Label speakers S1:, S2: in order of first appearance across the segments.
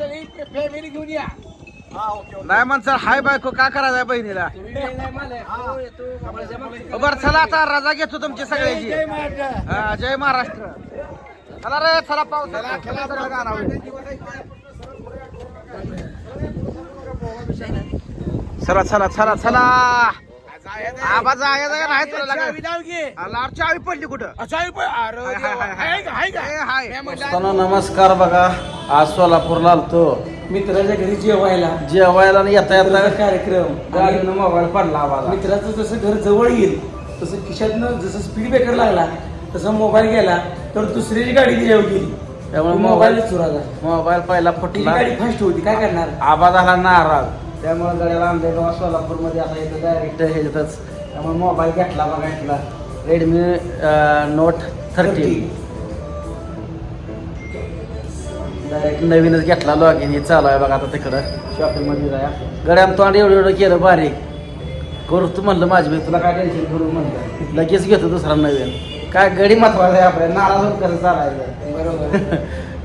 S1: सगळी फॅमिली घेऊन या.
S2: नाही म्हणसर हाय बायको का करायचं बहिणीला? बर चला आता रजा घेतो तुमची सगळ्याची. हा, जय महाराष्ट्र. चला रे चला पाऊस. चला चला चला चला. आवाज आहे का नाही तुला लागत? लाड चावी पडली कुठं? हाय, हाय, हाय. ए, हाय.
S3: असताना नमस्कार बघा आज सोलापूरला आलतो.
S4: मित्राच्या घरी जेवायला.
S3: जेवायला आणि येता येता
S4: कार्यक्रम.
S3: गाडीनं मोबाईल पडला आवाज
S4: मित्राचं जसं घर जवळ येईल तसं खिशातनं जसं स्पीड ब्रेकर लागला तसा मोबाईल गेला तर दुसऱ्याची गाडी त्याच्यावर गेली.
S3: त्यामुळे
S4: मोबाईल
S3: मोबाईल
S4: चुराला
S3: मोबाईल पहिला फुटला.
S4: गाडी फास्ट होती. काय करणार?
S3: आवाज आला नाराज. त्यामुळे गड्याला आंबेगाव सोलापूरमध्ये आता इथं डायरेक्ट ह्याच्यातच. त्यामुळे मोबाईल घेतला बघा घेतला रेडमी नोट थर्टी डायरेक्ट नवीनच घेतला लॉगिन हे चालू आहे बघा आता तिकडं. शॉपिंगमध्ये जाया गड्यानं तोंड एवढं एवढं केलं बारीक करू तू म्हणलं माझी तुला काय टेन्शन करू म्हणलं. लगेच घेतो दुसरा नवीन. काय गडी महत्वाचं आहे आपल्या. नाराज होऊन कसं चालायचं?
S4: बरोबर.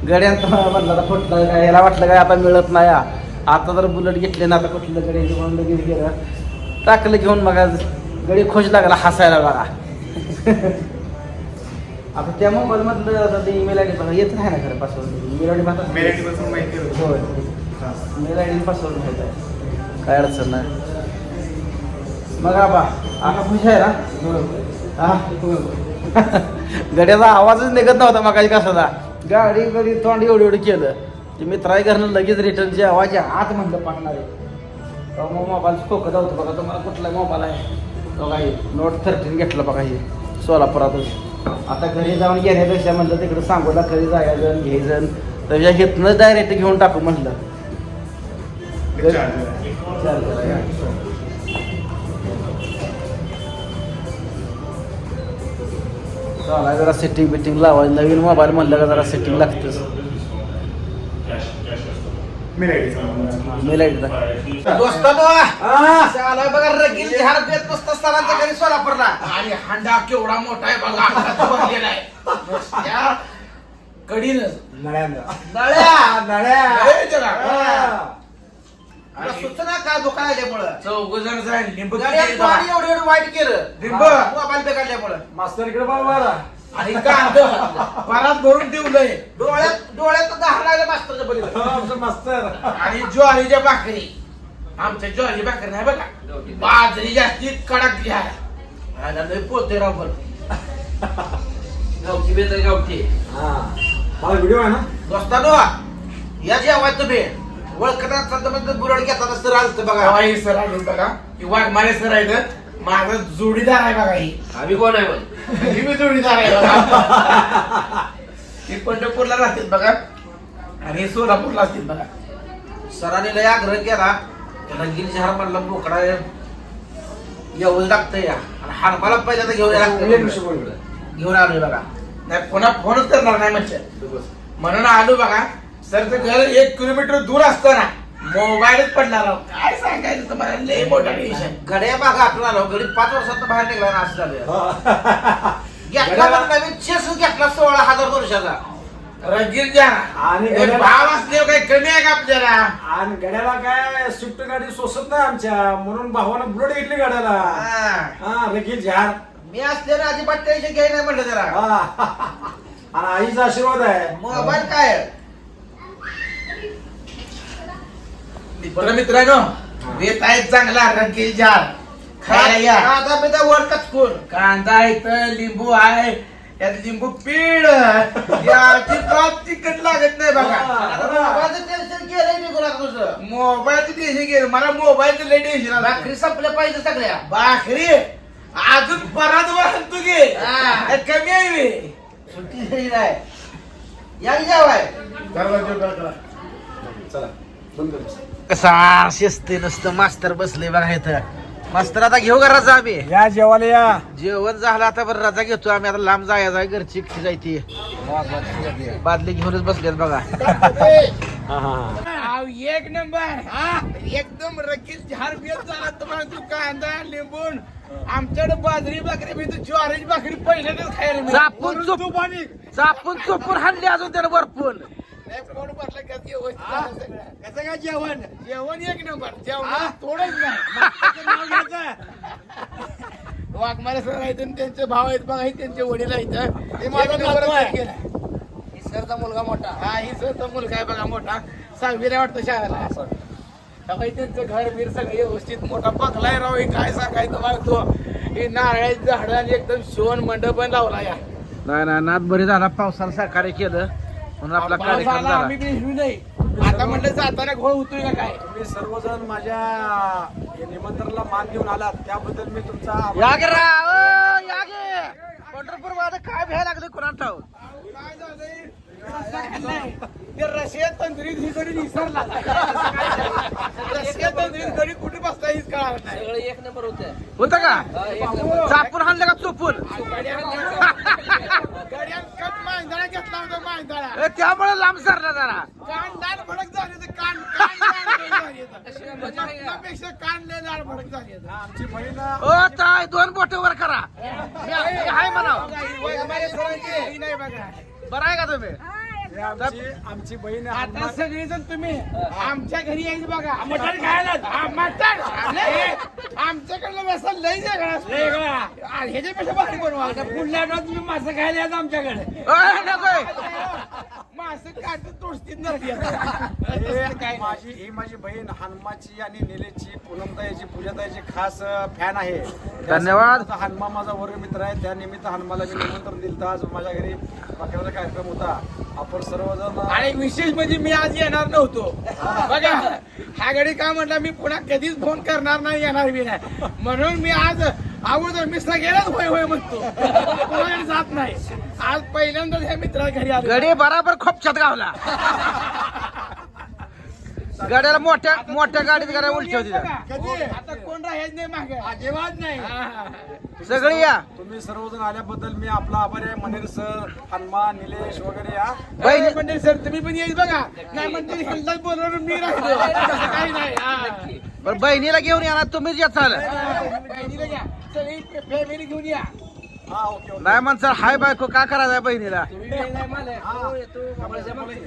S3: गड्यान तर म्हणलं फुटलं काय याला वाटलं काय आता मिळत नाही. आता जर बुलेट घेतले ना आता कुठलं गडी म्हणून लगेच गेलं. टाकलं घेऊन मग गडी खुश लागला हसायला बघा. आता त्या मोबाईल मधलं आता ते ईमेल आय डी बघा येत नाही ना खरं पासवर्ड ईमेल आय डी पासून होय. मेल आय डी पासवर्ड माहीत आहे. काय अडचण नाही. मग आबा आता खुश आहे ना? हा? गड्याचा आवाजच निघत नव्हता मग कसाचा गाडी गडी तोंड एवढं एवढं केलं. ते मित्राई घरनं लगेच रिटर्न जे आवाज आहे, आत म्हणलं पाडणार आहे. तेव्हा मग मोबाईल खोकत होतं बघा तुम्हाला कुठला मोबाईल आहे? तो काही नोट थर्टीन घेतला बघा हे सोलापुरातच आता घरी जाऊन घेण्यापेक्षा म्हणलं तिकडे सांगोला घरी जायचं घ्यायचं तर घेतनं डायरेक्ट घेऊन टाकू म्हणलं. या. चालाय जरा सेटिंग बिटिंग लावायचं नवीन मोबाईल म्हणलं का जरा सेटिंग लागतेच. मेल आय
S2: दोस्तानो चालाय बघा रगील झाड देत नसतं सरांच्या घरी सोलापूरला
S1: आणि हांडा केवढा मोठा आहे बघा हातात भरलेला आहे कडीनं
S2: नळ्या
S1: ए, जरा.
S2: तुला सूचना काय दुकान आल्यामुळं
S1: चौघ जण जाईल लिंबू
S2: गाड्या
S1: किती.
S2: एवढं एवढं वाईट केलं
S1: लिंब.
S2: मोबाईल बिघडल्यामुळं
S4: मास्तर इकडे बाबा
S1: आणि कांद परात भरून ठेवलंय.
S2: डोळ्यात डोळ्यात दहा मास्तरच्या
S4: आमचं मास्तर.
S1: आणि ज्वारीच्या भाकरी. आमच्या ज्वारी भाकरी नाही बघा. बाजरी जास्ती कडक आहे आणि लय पोते राव पण. गावठी बेत गावठी.
S4: हा. व्हिडिओ आहे ना?
S2: दोस्तानो या जेवाय तुम्ही ओळखत तर बुरड घेतात असतं राजतं बघा.
S1: सर आहे बघा. ही वाघमारे सर आहेत. माझा जोडीदार आहे बघा ही.
S5: आम्ही कोण आहे पण
S1: ही मी जोडीदार आहे बघा. ही पंढरपूरला राहतील बघा. आणि हे सोलापूरला असतील बघा.
S2: सरांनी लय आग्रह केला. गिल शहर म्हणला बोकडा येऊन लागतं या. आणि हानमाला पहिल्यांदा घेऊन यायला लागतं घेऊन आलोय बघा.
S1: नाही पुन्हा फोनच करणार नाही म्हणजे. म्हणून आलो बघा. सरचं घर एक किलोमीटर दूर असताना. मोबाईलच पडणार आहो. काय सांगायचं तुम्हाला? लय मोठा टेन्शन
S2: घड्या मागं आठवण आलो गरीब पाच वर्षात बाहेर निघला ना असं झालं. घेतला पण नवीन चेस घेतला सोळा हजार वर्षाचा.
S4: आणि
S1: हे
S4: घड्याला-
S1: भाव असले काही कमी आहे का आपल्याला?
S4: आणि गड्याला काय स्विफ्ट गाडी सोसत नाही आमच्या. म्हणून भावानं बुलेट घेतली गाड्याला
S2: हा.
S4: हा रगील झाड.
S2: मी असल्याने अजिबात टेन्शन घ्याय नाही म्हटलं जरा.
S4: हा. आणि आईचा आशीर्वाद आहे.
S2: मोबाईल काय?
S1: मित्र मित्रांनो देत आहेत चांगला रगील जार. खायला या.
S2: आता मी वर कचकून
S1: कांदा आहे तर लिंबू आहे. त्यात लिंबू पीड याची बात तिखट लागत नाही बघा.
S2: मोबाईलचं टेन्शन गेलंय
S1: मोबाईलचं टेन्शन गेलं मला मोबाईलचं लय टेन्शन आलं
S2: भाकरी संपल्या पाहिजे सगळ्या.
S1: भाकरी? अजून परत वाहतू घे.
S2: हा.
S1: हे कमी आहे बे.
S2: सुट्टी नाही. या की जेवाय?
S4: चला.
S2: कसा शिस्ती नसतं मास्तर बसले बघा इथं. मास्तर आता घेऊ का रजा आम्ही?
S4: या जेवायला या.
S2: जेवण झालं आता बरं रजा घेतो आम्ही. आता लांब जायचं आहे घरची एकटी जायची बादली घेऊनच बसलेत बघा.
S4: हा हा
S1: आव, एक नंबर. हा एकदम रकील झाड बेत झाला तुम्हाला तू कांदा लिंबून आमच्याकडे बाजरी भाकरी मी तू ज्वारीची भाकरी पहिल्यांदाच खायला मिळाली.
S2: चापून चोपून चापून चोपून हाणली अजून त्यानं वरपून.
S1: नाही, पोट भरलं का सगळं.
S5: कसं काय जेवण?
S1: जेवण एक नंबर? जेवण थोडंच नाही. वाघमारे सर आहेत आणि त्यांचे भाव आहेत बघा हे त्यांचे वडील आहेत
S5: हे. माझा
S1: नंबर.
S5: आहे.
S1: केलाय.
S3: सरचा मुलगा मोठा.
S1: हा ही सरचा मुलगा आहे बघा मोठा. सहावीला वाटतं शाळेला. त्यांचं घर बीर सगळं व्यवस्थित मोठा आहे राव हे काय सांगायचं मला तो. हे नारळाची झाडं आणि एकदम शिवण मंडप पण लावला या.
S2: नाही नाही नाथ बरी झाला पावसाला सहकार्य केलं. म्हणून आपला कार्यक्रम झाला
S1: आम्ही नाही. आता म्हणलं जाताना घोळ होतोय का काय?
S5: तुम्ही सर्वजण माझ्या या निमंत्रणाला मान देऊन आलात त्याबद्दल मी तुमचा आभार
S2: या गे राव, ओ, या गे पंढरपूरमध्ये काय भ्यायला लागले कोणाला
S1: खाल्लाय. ते रशिया तंत्रीत ही गडी विसरला. रशिया तंत्रीत गडी कुठे बसता हीच कळालं नाही.
S3: सगळं एक नंबर होतं
S2: होतं का? चापून हाणलं का चोपून?
S1: होता
S2: ए, त्यामुळे लांब सरला जरा
S1: कान लाल भडक झाले तर कान कान लाल भडक झाले तर. मटणापेक्षा कान लय लाल भडक झाले तर.
S5: आमची बहीण
S2: ओ ताय दोन बोट वर करा मी मी हाय म्हणाव
S1: ही नाही बघा
S2: बरं आहे का तुम्ही
S5: हे आमची आमची बहीण
S1: आता
S5: हनुमान-
S1: सगळेजण तुम्ही आमच्या घरी यायचं बघा. मटण खायला हा, मटण. हे, आमच्याकडलं व्यवस्था लय आ, ह्याच्यापेक्षा भारी बनवा. पुढल्या आठवड्यात तुम्ही मासे खायला यायचं आमच्याकडे.
S2: नकोय.
S1: मासे काट तोडतीत नसती
S5: हे
S1: काय
S5: माझी ही माझी बहीण हनुमाची आणि निलेची पूनमताईची पूजाताईची खास फॅन आहे.
S2: धन्यवाद.
S5: हनुमा माझा वर्ग मित्र आहे. त्या निमित्त हनुमाला मी निमंत्रण दिलं. आज माझ्या घरी बकऱ्याचा कार्यक्रम होता. आपण सर्वजण
S1: आणि विशेष म्हणजे मी आज येणार नव्हतो. बघा हा गडी काय म्हटलं मी पुन्हा कधीच फोन करणार नाही येणार बी नाही. म्हणून मी आज अगोदर मी सगळ्यालाच होय होय म्हणतो. जात नाही. आज पहिल्यांदाच ह्या मित्रा घरी आलो
S2: गडी बराबर खोपच्यात गावला गाड्याला मोठ्या मोठ्या गाडीत गाड्या उलटी होती.
S1: कधी? आता कोण राहायच नाही मागे. अजिबात नाही.
S2: सगळी या.
S5: तुम्ही सर्वजण आल्याबद्दल मी आपला आभारी आहे. मनेर सर हनुमा निलेश वगैरे या.
S1: बहिणी म्हणजे सर तुम्ही पण येईल बघा. नाही म्हणजे हेल्थच बोलवून मी राहिलो. तसं काही नाही हा.
S2: बरं बहिणीला घेऊन या ना तुम्हीच या चाल
S1: बहिणीला घ्या. सगळी फॅमिली घेऊन या.
S2: नाही म्हणसर हाय बायको का करायचं बहिणीला?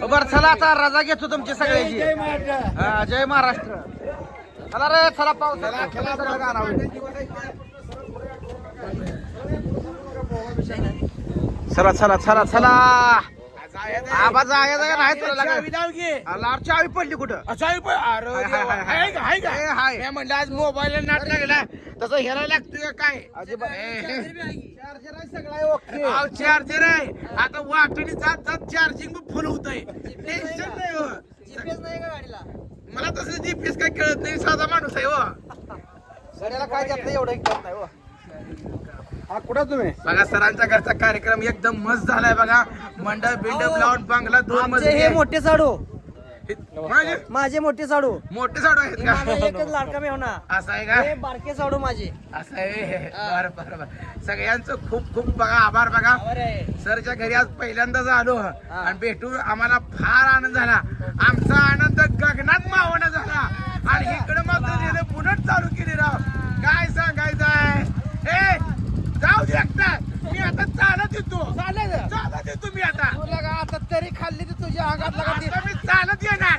S2: बरं चला आता रजा घेतो तुमची सगळ्याची.
S1: जय महाराष्ट्र.
S2: हा, जय महाराष्ट्र. चला रे चला पाऊस
S1: चला, चला.
S2: चला चला आवाज आहे नाही तुला चावी पडली कुठं? हाय,
S1: म्हणलं आज मोबाईल नाट लागला तसं ह्याला लागतोय अहो, चार्जर आहे आता वाटणी जात जात चार्जिंग फुल होतंय. टेन्शन नाही हो. मला तसं जीपीएस काय कळत नाही. साधा माणूस आहे हो.
S3: गड्याला काय जात एवढं कळत नाही हो.
S5: हा कुठं तुम्ही?
S1: बघा सरांचा घरचा कार्यक्रम एकदम मस्त झालाय बघा. मंडप बिंडप लावून बंगला दोन
S6: आमचे हे
S1: आहे.
S6: मोठे साडू
S1: माझे
S6: माझे मोठे साडू.
S1: मोठे साडू आहेत
S6: माझा
S1: का
S6: एकच लाडका मेवना
S1: असं आहे का?
S6: हे बारके साडू माझे.
S1: असं आहे? बरं बरं बरं. सगळ्यांचं खूप खूप बघा आभार बघा. सरच्या घरी आज पहिल्यांदाच आलो. आणि भेटून आम्हाला फार आनंद झाला. आमचा आनंद गगनात मावना झाला. आणि इकडे मात्र तिने पुनट चालू केली राव. काय सांगायचं आहे? ए जाऊ दे एकटा. मी आता चालत येतो. चालत चालत येतो मी आता.
S3: तुला का आता तरी खाल्ली तर तुझ्या अंगात लगा ती-
S1: आता मी चालत येणार